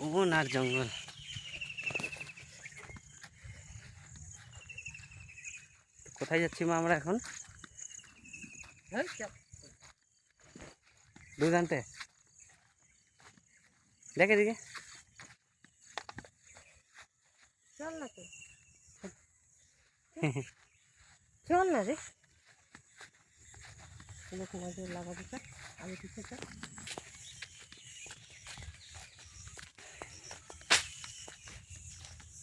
বন আর জঙ্গল। কোথায় যাচ্ছি মা আমরা এখন? দুধ আনতে দেখে দিকে চল না তো। চল না রে। লোক নজর আমি কিছু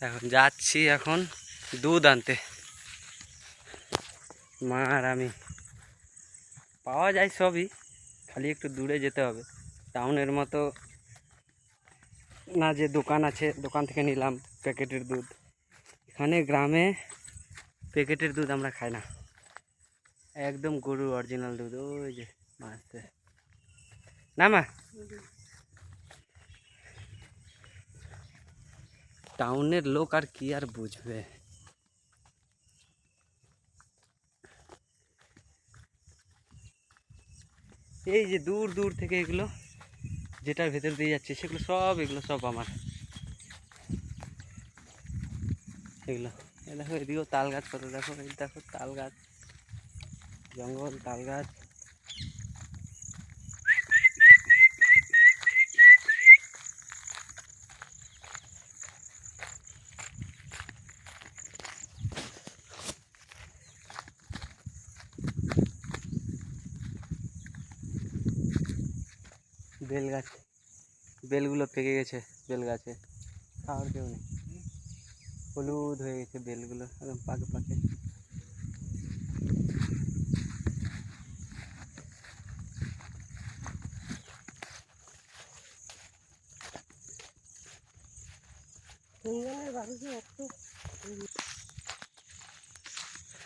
এখন যাচ্ছি এখন দুধ আনতে। মা আর আমি। পাওয়া যায় সবই, খালি একটু দূরে যেতে হবে। টাউনের মতো না যে দোকান আছে, দোকান থেকে নিলাম প্যাকেটের দুধ। এখানে গ্রামে প্যাকেটের দুধ আমরা খাই না। একদম গরুর অরিজিনাল দুধ, ওই যে মাছতে না মা টাউনের লোক আর কি আর বুঝবে? এই যে দূর দূর থেকে এগুলো, যেটার ভেতর দিয়ে যাচ্ছে, সেগুলো সব, এগুলো সব আমার। এগুলো দেখো, এদিকেও তাল গাছ কত দেখো, এই দেখো তাল গাছ, জঙ্গল, তাল গাছ। বেল গাছ, বেলগুলো পেকে গেছে, বেল গাছে। খাওয়ার কেউ নেই। হলুদ হয়ে গেছে বেলগুলো, একদম পাকে পাকে।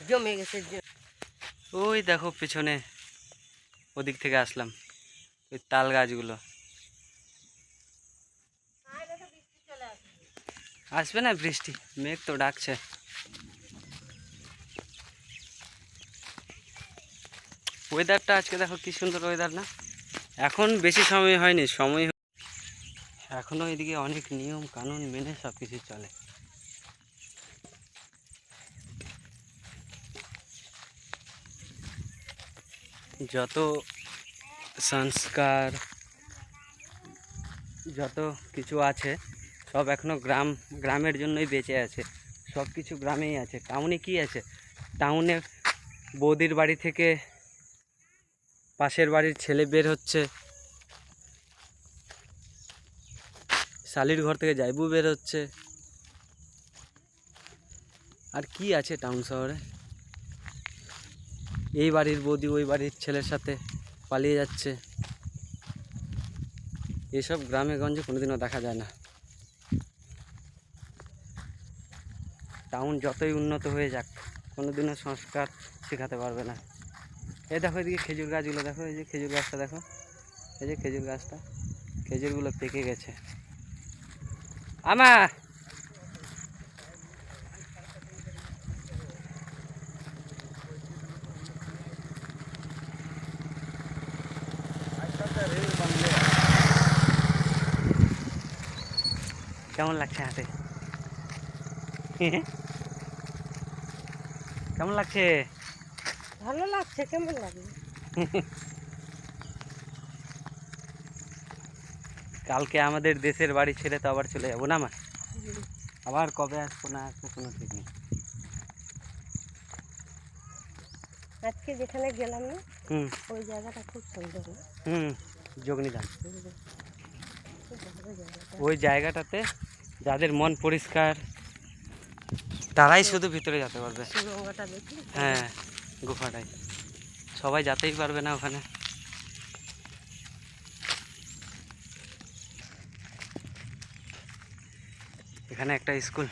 জমে গেছে ওই দেখো, পিছনে। ওদিক থেকে আসলাম। ওই তাল গাছগুলো। আসবে না বৃষ্টি? মেঘ তো ডাকছে। ওয়েদারটা আজকে দেখো কি সুন্দর ওয়েদার না? এখন বেশি সময় হয়নি, সময় হ- এখনও এদিকে অনেক নিয়ম কানুন মেনে সব কিছু চলে। যত সংস্কার, যত কিছু আছে, সব এখনও গ্রাম, গ্রামের জন্যই বেঁচে আছে। সব কিছু গ্রামেই আছে। টাউনে কি আছে? টাউনে বৌদির বাড়ি থেকে পাশের বাড়ির ছেলে বের হচ্ছে। শালির ঘর থেকে জাইবু বের হচ্ছে। আর কি আছে টাউন শহরে? এই বাড়ির বৌদি, ওই বাড়ির ছেলের সাথে পালিয়ে যাচ্ছে। এসব গ্রামে গঞ্জে কোনোদিনও দেখা যায় না। টাউন যতই উন্নত হয়ে যাক, কোনোদিনও সংস্কার শেখাতে পারবে না। এই দেখো এদিকে খেজুর গাছগুলো, দেখো এই যে খেজুর গাছটা, দেখো। এই যে খেজুর গাছটা, খেজুরগুলো পেকে গেছে। আমা! কেমন লাগছে হাতে? কেমন লাগছে? ভালো লাগছে কেমন লাগে কালকে আমাদের দেশের বাড়ি ছেড়ে তো আবার চলে যাব না মা? আবার কবে আসব না আসব কোনো ঠিক নেই। আজকে যেখানে গেলাম না হুম। ওই জায়গাটা খুব সুন্দর হুম যোগনিধান ওই জায়গাটাতে যাদের মন পরিষ্কার তারাই শুধু ভিতরে যেতে পারবে। হ্যাঁ গুফাটাই সবাই যেতেই পারবে না ওখানে। এখানে একটা স্কুল।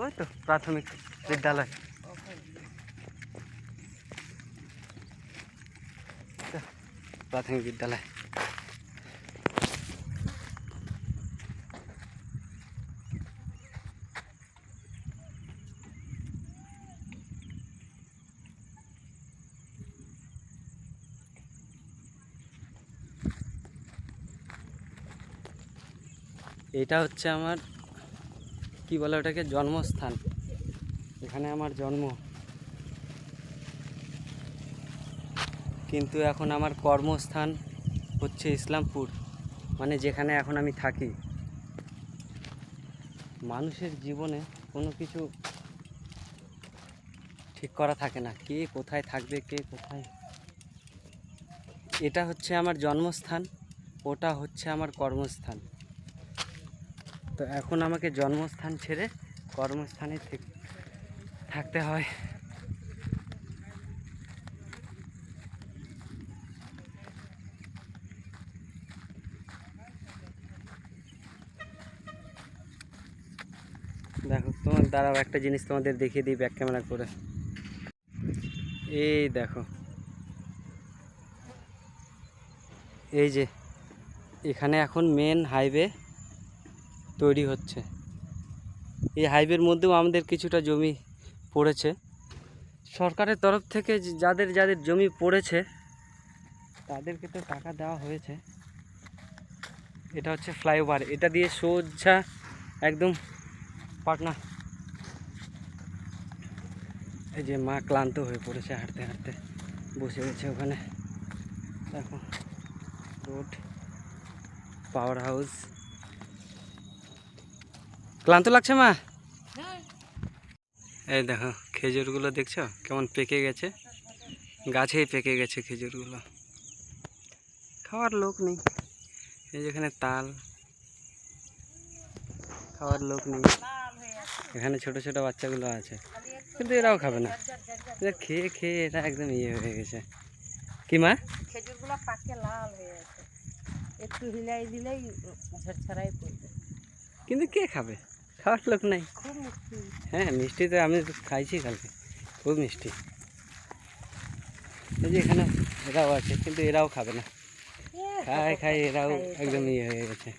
ওই তো প্রাথমিক বিদ্যালয়। প্রাথমিক বিদ্যালয়। এটা হচ্ছে আমার, কি বলে ওটাকে, জন্মস্থান। এখানে আমার জন্ম। কিন্তু এখন আমার কর্মস্থান হচ্ছে ইসলামপুর মানে যেখানে এখন আমি থাকি। মানুষের জীবনে কোনো কিছু ঠিক করা থাকে না, কে কোথায় থাকবে, কে কোথায়। এটা হচ্ছে আমার জন্মস্থান, ওটা হচ্ছে আমার কর্মস্থান। তো এখন আমাকে জন্মস্থান ছেড়ে কর্মস্থানে থাকতে হয়। দেখো, তোমার দাঁড়াও, একটা জিনিস তোমাদের দেখিয়ে দিই ব্যাক ক্যামেরা করে। এই দেখো। এই যে, এখানে এখন মেন হাইওয়ে তৈরি হচ্ছে। এই হাইওয়ের মধ্যেও আমাদের কিছুটা জমি পড়েছে। সরকারের তরফ থেকে যাদের যাদের জমি পড়েছে, তাদেরকে তো টাকা দেওয়া হয়েছে। এটা হচ্ছে ফ্লাইওভার এটা দিয়ে সোজা একদম পাটনা। এই যে মা ক্লান্ত হয়ে পড়েছে হাঁটতে হাঁটতে, বসে গেছে ওখানে। দেখো রোড পাওয়ার হাউস ক্লান্ত লাগছে মা? এই দেখো খেজুরগুলো দেখছ? কেমন পেকে গেছে? গাছেই পেকে গেছে খেজুরগুলো। খাওয়ার লোক নেই। এই যেখানে তাল। খাওয়ার লোক নেই। এখানে ছোট ছোট বাচ্চাগুলো আছে। কিন্তু এরাও খাবে না। এরা খেয়ে খেয়ে এটা একদম ইয়ে হয়ে গেছে। কি মা? খেজুরগুলো পাকে লাল হয়ে গেছে একটু হিলাই দিলেই ঝরঝরাই পড়বে কিন্তু কে খাবে? খাওয়ার লোক নাই। হ্যাঁ মিষ্টি তো আমি খাইছি কালকে। খুব মিষ্টি। এই যে এখানে এরাও আছে কিন্তু এরাও খাবে না। খায় খায় এরাও একদম ইয়ে হয়ে গেছে।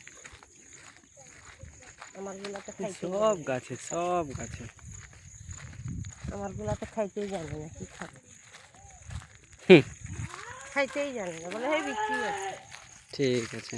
সব গাছে সব গাছে। আমারগুলা তো খাইতেই জানে না কি খাবে। খাইতেই জানে না বলে হ্যাঁ বিক্রি আছে ঠিক আছে।